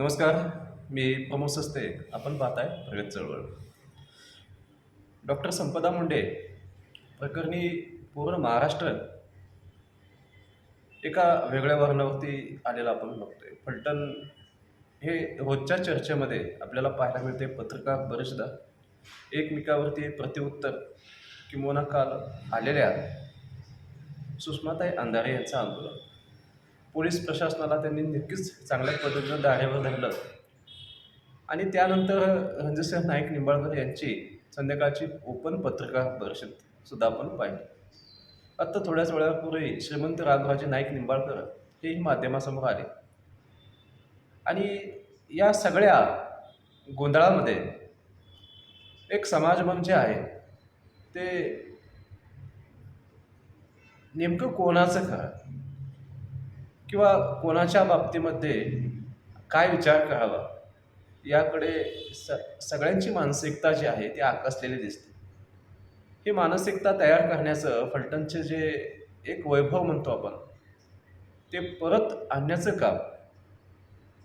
नमस्कार मी प्रमोद सस्ते. आपण पाहताय प्रगत चळवळ. डॉक्टर संपदा मुंडे प्रकरणी पूर्ण महाराष्ट्र एका वेगळ्या वर्णावरती आलेला आपण बघतोय. फलटण हे रोजच्या चर्चेमध्ये आपल्याला पाहायला मिळते पत्रकार बरेचदा एकमेकावरती प्रत्युत्तर किंवा काल आलेल्या सुषमाताई अंधारे यांचं आंदोलन. पोलीस प्रशासनाला त्यांनी नक्कीच चांगल्या पद्धतीनं दारेवर धरलं. आणि त्यानंतर रणजितसिंह नाईक निंबाळकर यांची संध्याकाळची ओपन पत्रकार परिषद सुद्धा आपण पाहिली. आत्ता थोड्याच वेळापूर्वी श्रीमंत राघवाजी नाईक निंबाळकर हेही माध्यमासमोर आले. आणि या सगळ्या गोंधळामध्ये एक समाजमन जे आहे ते नेमकं कोणाचं खरं? किंवा कोणाच्या बाबतीमध्ये काय विचार करावा याकडे स सगळ्यांची मानसिकता जी आहे ती आकसलेली दिसते. ही मानसिकता तयार करण्याचं फलटणचे जे एक वैभव म्हणतो आपण ते परत आणण्याचं काम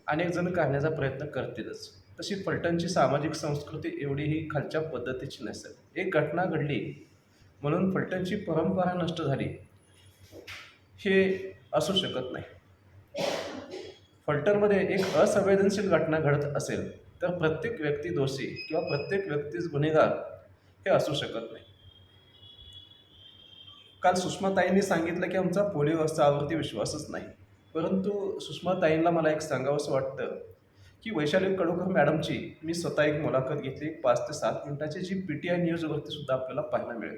अनेक जण करण्याचा प्रयत्न करतीलच. तशी फलटणची सामाजिक संस्कृती एवढी ही खालच्या पद्धतीची नसेल. एक घटना घडली म्हणून फलटणची परंपरा नष्ट झाली. हे असू शकत नाही. फल्टरमध्ये एक असंवेदनशील घटना घडत असेल तर प्रत्येक व्यक्ती दोषी किंवा प्रत्येक व्यक्तीच गुन्हेगार हे असू शकत नाही. काल सुषमाताईंनी सांगितलं की आमचा पोलिओ व्यवस्थावरती विश्वासच नाही. परंतु सुषमाताईंना मला एक सांगावंसं वाटतं की वैशाली कडूकर मॅडमची मी स्वतः एक मुलाखत घेतली एक पाच ते सात मिनिटाची जी पी टी आय न्यूजवरती सुद्धा आपल्याला पाहायला मिळेल.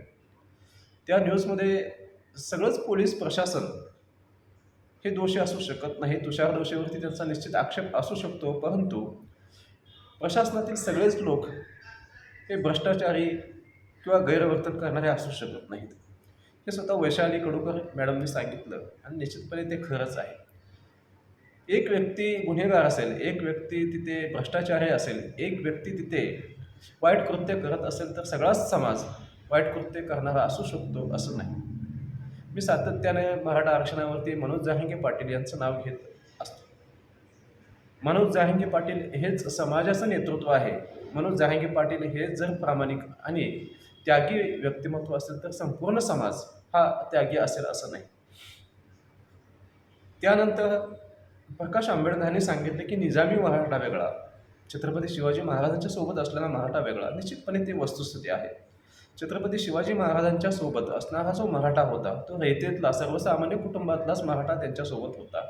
त्या न्यूजमध्ये सगळंच पोलीस प्रशासन हे दोषी असू शकत नाही. तुषार दोषीवरती त्यांचा निश्चित आक्षेप असू शकतो. परंतु प्रशासनातील सगळेच लोक हे भ्रष्टाचारी किंवा गैरवर्तन करणारे असू शकत नाहीत. हे स्वतः वैशाली कडूकर मॅडमनी सांगितलं आणि निश्चितपणे ते खरंच आहे. एक व्यक्ती गुन्हेगार असेल एक व्यक्ती तिथे भ्रष्टाचारी असेल एक व्यक्ती तिथे वाईट कृत्य करत असेल तर सगळाच समाज वाईट कृत्य करणारा असू शकतो असं नाही. मी सातत्याने मराठा आरक्षणावरती मनोज जारंगे पाटील यांचं नाव घेत असतो. मनोज जारंगे पाटील हेच समाजाचं नेतृत्व आहे. मनोज जारंगे पाटील हे जर प्रामाणिक आणि त्यागी व्यक्तिमत्व असेल तर संपूर्ण समाज हा त्यागी असेल असं नाही. त्यानंतर प्रकाश आंबेडकरांनी सांगितले की निजामी मराठा वेगळा. छत्रपती शिवाजी महाराजांच्या सोबत असलेला मराठा वेगळा. निश्चितपणे ती वस्तुस्थिती आहे. छत्रपती शिवाजी महाराजांच्या सोबत असणारा जो मराठा होता तो रयतेतला सर्वसामान्य कुटुंबातलाच मराठा त्यांच्यासोबत होता.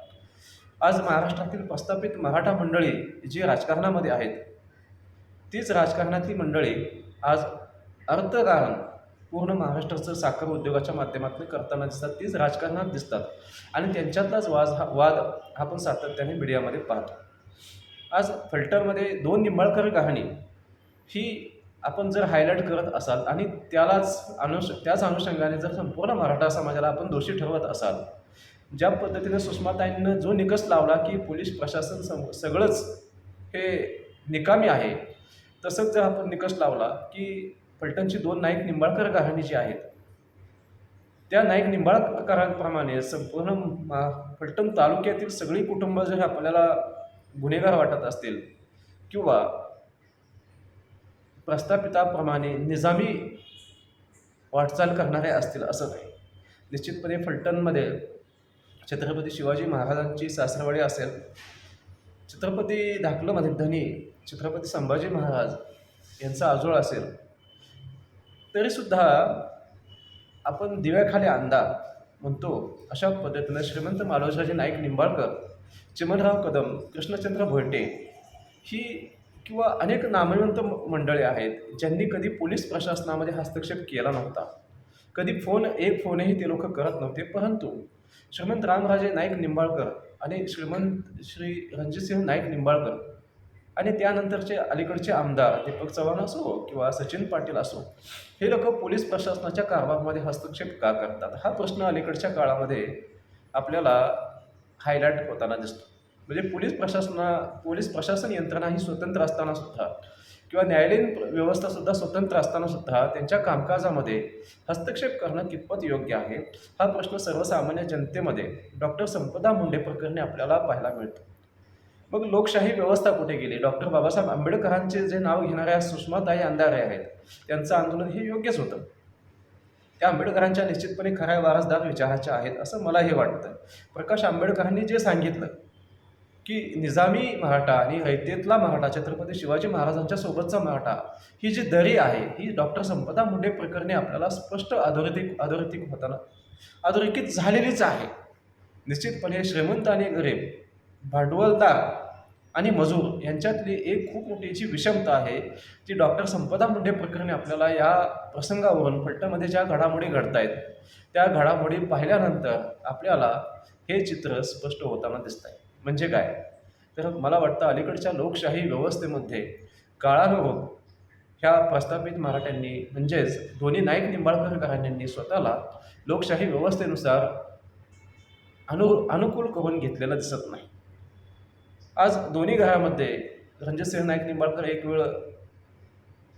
आज महाराष्ट्रातील प्रस्थापित मराठा मंडळी जी राजकारणामध्ये आहेत तीच राजकारणातली मंडळी आज अर्थकारण पूर्ण महाराष्ट्राचं साखर उद्योगाच्या माध्यमातून करताना दिसतात तीच राजकारणात दिसतात. आणि त्यांच्यातलाच वाद हा वाद आपण सातत्याने मीडियामध्ये पाहतो. आज फिल्टरमध्ये दोन निंबाळकर कहाणी ही आपण जर हायलाईट करत असाल आणि त्यालाच अनुष त्याच अनुषंगाने जर संपूर्ण मराठा समाजाला आपण दोषी ठरवत असाल ज्या पद्धतीने सुषमाताईंनं जो निकष लावला की पोलीस प्रशासन सम सगळंच हे निकामी आहे तसंच जर आपण निकष लावला की फलटणची दोन नाईक निंबाळकर कहाणी जी आहेत त्या नाईक निंबाळकरांप्रमाणे संपूर्ण मा फलटण तालुक्यातील सगळी कुटुंब जर आपल्याला गुन्हेगार वाटत असतील किंवा प्रस्थापिताप्रमाणे निजामी वाटचाल करणारे असतील असं नाही. निश्चितपणे फलटणमध्ये छत्रपती शिवाजी महाराजांची सासरवाडी असेल छत्रपती धाकलं धनी छत्रपती संभाजी महाराज यांचा आजोळ असेल तरीसुद्धा आपण दिव्याखाली अंदा म्हणतो अशा पद्धतीनं श्रीमंत मालोजीराजे नाईक निंबाळकर चिमनराव कदम कृष्णचंद्र भोयटे ही किंवा अनेक नामवंत मंडळे आहेत ज्यांनी कधी पोलीस प्रशासनामध्ये हस्तक्षेप केला नव्हता. कधी फोन एक फोनही ते लोक करत नव्हते. परंतु श्रीमंत रामराजे नाईक निंबाळकर आणि श्रीमंत श्री रणजितसिंह नाईक निंबाळकर आणि त्यानंतरचे अलीकडचे आमदार दीपक चव्हाण असो किंवा सचिन पाटील असो हे लोक पोलीस प्रशासनाच्या कारभारामध्ये हस्तक्षेप का करतात? हा प्रश्न अलीकडच्या काळामध्ये आपल्याला हायलाईट होताना दिसतो. म्हणजे पोलीस प्रशासना पोलीस प्रशासन यंत्रणा ही स्वतंत्र असताना सुद्धा किंवा न्यायालयीन व्यवस्थासुद्धा स्वतंत्र असताना सुद्धा त्यांच्या कामकाजामध्ये हस्तक्षेप करणं कितपत योग्य आहे? हा प्रश्न सर्वसामान्य जनतेमध्ये डॉक्टर संपदा मुंडे प्रकरणी आपल्याला पाहायला मिळतो. मग लोकशाही व्यवस्था कुठे गेली? डॉक्टर बाबासाहेब आंबेडकरांचे जे नाव घेणाऱ्या सुषमाताई अंधारे आहेत त्यांचं आंदोलन हे योग्यच होतं. त्या आंबेडकरांच्या निश्चितपणे खऱ्या वारसदार विचाराच्या आहेत असं मलाही वाटतं. प्रकाश आंबेडकरांनी जे सांगितलं की निजामी मराठा आणि हैतेतला मराठा छत्रपती शिवाजी महाराजांच्या सोबतचा मराठा ही जी दरी आहे ही डॉक्टर संपदा मुंडे प्रकरणी आपल्याला स्पष्ट अधोरेखित अधोरेखित होताना अधोरेखित झालेलीच आहे. निश्चितपणे श्रीमंत आणि गरीब भांडवलदार आणि मजूर यांच्यातली एक खूप मोठी जी विषमता आहे ती डॉक्टर संपदा मुंडे प्रकरणी आपल्याला या प्रसंगावरून फट्टमध्ये ज्या घडामोडी घडत आहेत त्या घडामोडी पाहिल्यानंतर आपल्याला हे चित्र स्पष्ट होताना दिसत आहे म्हणजे काय? तर मला वाटतं अलीकडच्या लोकशाही व्यवस्थेमध्ये काळानुरूप ह्या प्रस्थापित मराठ्यांनी म्हणजेच दोन्ही नाईक निंबाळकर स्वतःला लोकशाही व्यवस्थेनुसार अनु अनुकूल करून घेतलेलं दिसत नाही. आज दोन्ही घरामध्ये रणजितसिंह नाईक निंबाळकर एक वेळ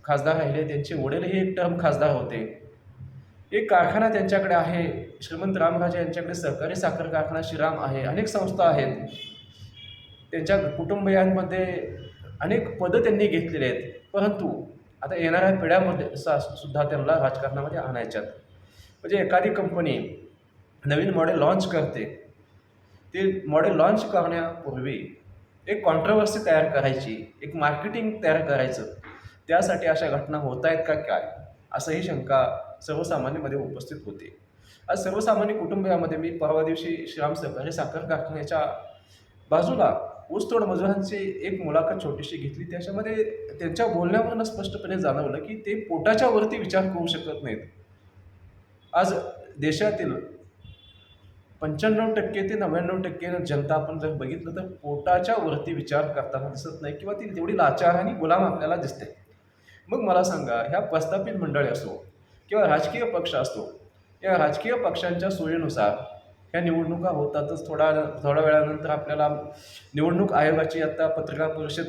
खासदार राहिले त्यांचे वडीलही एक टर्म खासदार होते. एक कारखाना त्यांच्याकडे आहे श्रीमंत रामराजे यांच्याकडे सहकारी साखर कारखाना श्रीराम आहे अनेक संस्था आहेत. त्यांच्या कुटुंबियांमध्ये अनेक पदं त्यांनी घेतलेली आहेत. परंतु आता येणाऱ्या पिढ्यामध्ये सा सुद्धा त्यांना राजकारणामध्ये आणायच्यात म्हणजे एखादी कंपनी नवीन मॉडेल लॉन्च करते. ते मॉडेल लॉन्च करण्यापूर्वी एक कॉन्ट्रवर्सी तयार करायची एक मार्केटिंग तयार करायचं. त्यासाठी अशा घटना होत आहेत का काय? असंही शंका सर्वसामान्यमध्ये उपस्थित होते. आज सर्वसामान्य कुटुंबियामध्ये मी परवा दिवशी श्रीराम सहकारी साखर कारखान्याच्या बाजूला ऊसतोड मजुरांची एक मुलाखत छोटीशी घेतली. त्याच्यामध्ये त्यांच्या बोलण्यावरनं स्पष्टपणे जाणवलं की ते पोटाच्या वरती विचार करू शकत नाहीत. आज देशातील पंच्याण्णव टक्के ते नव्याण्णव टक्के जनता आपण जर बघितलं तर पोटाच्या वरती विचार करताना दिसत नाही किंवा ती तेवढी लाचार आणि गुलाम आपल्याला दिसते. मग मला सांगा ह्या प्रस्थापित मंडळी असो किंवा राजकीय पक्ष असतो या राजकीय पक्षांच्या सोयीनुसार ह्या निवडणुका होतातच थोडा थोड्या वेळानंतर आपल्याला निवडणूक आयोगाची आता पत्रकार परिषद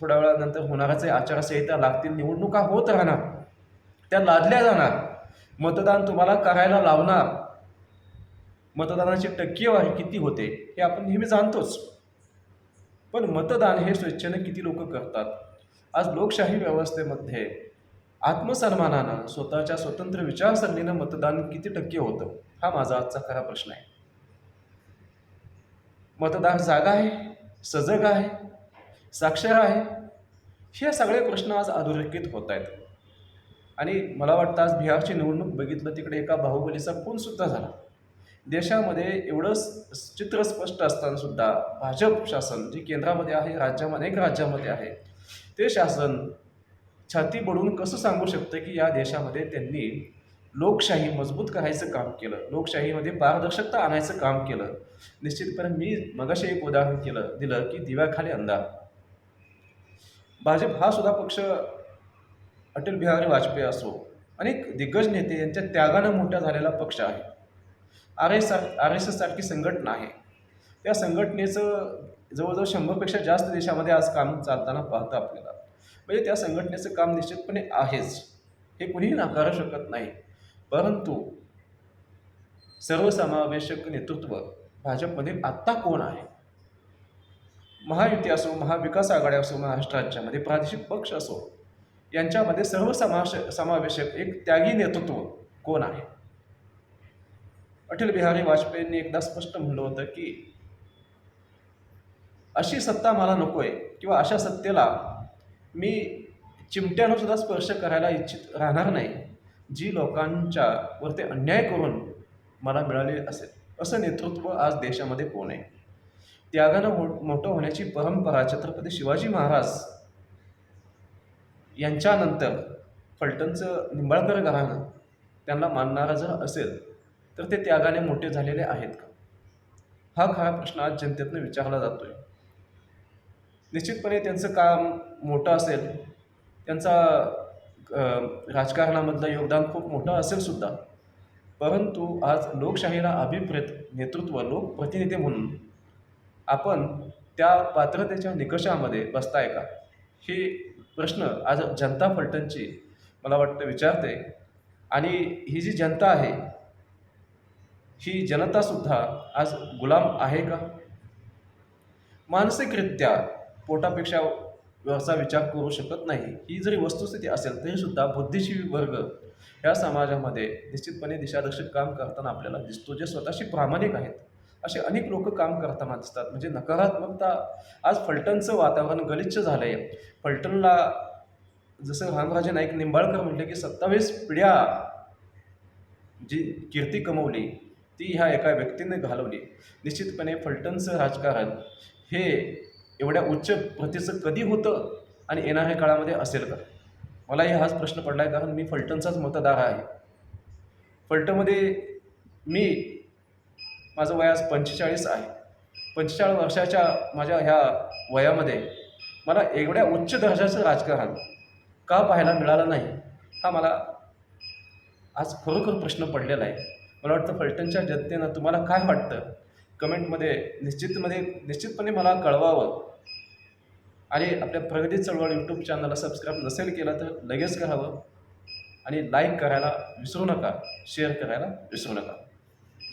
थोड्या वेळानंतर होणारच आहे. आचारसंहिता लागतील. निवडणुका होत राहणार. त्या लादल्या जाणार. मतदान तुम्हाला करायला लावणार. मतदानाची टक्केवारी किती होते हे आपण नेहमी जाणतोच. पण मतदान हे स्वेच्छेने किती लोक करतात? आज लोकशाही व्यवस्थेमध्ये आत्मसन्मानानं स्वतःच्या स्वतंत्र विचारसरणीनं मतदान किती टक्के होतं? हा माझा आजचा खरा प्रश्न आहे. मतदार जागा आहे सजग आहे साक्षर आहे हे सगळे प्रश्न आज अधोरेखित होत आहेत. आणि मला वाटतं आज बिहारची निवडणूक बघितलं तिकडे एका बाहुबलीचा खूनसुद्धा झाला. देशामध्ये एवढं चित्र स्पष्ट असतानासुद्धा भाजप शासन जे केंद्रामध्ये आहे राज्यामध्ये अनेक राज्यामध्ये आहे ते शासन छाती बडून कसं सांगू शकतं की या देशामध्ये त्यांनी लोकशाही मजबूत करायचं काम केलं लोकशाहीमध्ये पारदर्शकता आणायचं काम केलं. निश्चितपणे मी मगाशी एक उदाहरण केलं दिलं की दिव्याखाली अंधार. भाजप हा सुद्धा पक्ष अटल बिहारी वाजपेयी असो अनेक दिग्गज नेते यांच्या त्यागानं मोठा झालेला पक्ष आहे. R S R S S सारखी संघटना आहे त्या संघटनेचं जवळजवळ शंभरपेक्षा जास्त देशामध्ये आज काम चालताना पाहतं आपल्याला. म्हणजे त्या संघटनेचं काम निश्चितपणे आहेच. हे कुणीही नाकारू शकत नाही. परंतु सर्वसमावेशक नेतृत्व भाजपमध्ये आत्ता कोण आहे? महायुती असो महाविकास आघाडी असो महाराष्ट्र राज्यामध्ये प्रादेशिक पक्ष असो यांच्यामध्ये सर्वसमाश समावेशक एक त्यागी नेतृत्व कोण आहे? अटल बिहारी वाजपेयींनी एकदा स्पष्ट म्हणलं होतं की अशी सत्ता मला नको आहे किंवा अशा सत्तेला मी चिमट्यानंसुद्धा स्पर्श करायला इच्छित राहणार नाही जी लोकांच्या वरती अन्याय करून मला मिळाले असेल असं नेतृत्व आज देशामध्ये कोण आहे? त्यागानं मो मोठं होण्याची परंपरा छत्रपती शिवाजी महाराज यांच्यानंतर फलटणचं निंबाळकर घराणं त्यांना मानणारा जर असेल तर ते त्यागाने मोठे झालेले आहेत का? हा खरा प्रश्न आज जनतेतनं विचारला जातोय. निश्चितपणे त्यांचं काम मोठं असेल त्यांचा राजकारणामधलं योगदान खूप मोठं असेल सुद्धा. परंतु आज लोकशाहीला अभिप्रेत नेतृत्व लोकप्रतिनिधी म्हणून आपण त्या पात्रतेच्या निकषामध्ये बसताय का? हे प्रश्न आज जनता फलटणची मला वाटतं विचारते. आणि ही जी जनता आहे ही जनतासुद्धा आज गुलाम आहे का? मानसिकरित्या पोटापेक्षा वरचा विचार करू शकत नाही. ही जरी वस्तुस्थिती असेल तरीसुद्धा बुद्धिजीवी वर्ग या समाजामध्ये निश्चितपणे दिशादर्शक काम करताना आपल्याला दिसतो. जे स्वतःशी प्रामाणिक आहेत असे अनेक लोक काम करताना दिसतात. म्हणजे नकारात्मकता आज फलटणचं वातावरण गलिच्छ झालं आहे फलटणला जसं रामराजे नाईक निंबाळकर म्हटले की सत्तावीस पिढ्या जी कीर्ती कमवली ती ह्या एका व्यक्तीने घालवली. निश्चितपणे फलटणचं राजकारण हे एवढ्या उच्च प्रतीचं कधी होतं आणि येणाऱ्या काळामध्ये असेल का? मलाही हाच प्रश्न पडला आहे कारण मी फलटणचाच मतदार आहे. फलटणमध्ये मी माझं वयास पंचेचाळीस आहे. पंचेचाळीस वर्षाच्या माझ्या ह्या वयामध्ये मला एवढ्या उच्च दर्जाचं राजकारण का पाहायला मिळालं नाही हा मला आज खरोखर प्रश्न पडलेला आहे. मला वाटतं फलटणच्या जनतेनं तुम्हाला काय वाटतं? कमेंटमध्ये निश्चितमध्ये निश्चितपणे मला कळवावं. आणि आपल्या प्रगती चळवळ यूट्यूब चॅनलला सबस्क्राईब नसेल केलं तर लगेच करावं आणि लाईक करायला विसरू नका शेअर करायला विसरू नका.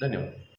धन्यवाद.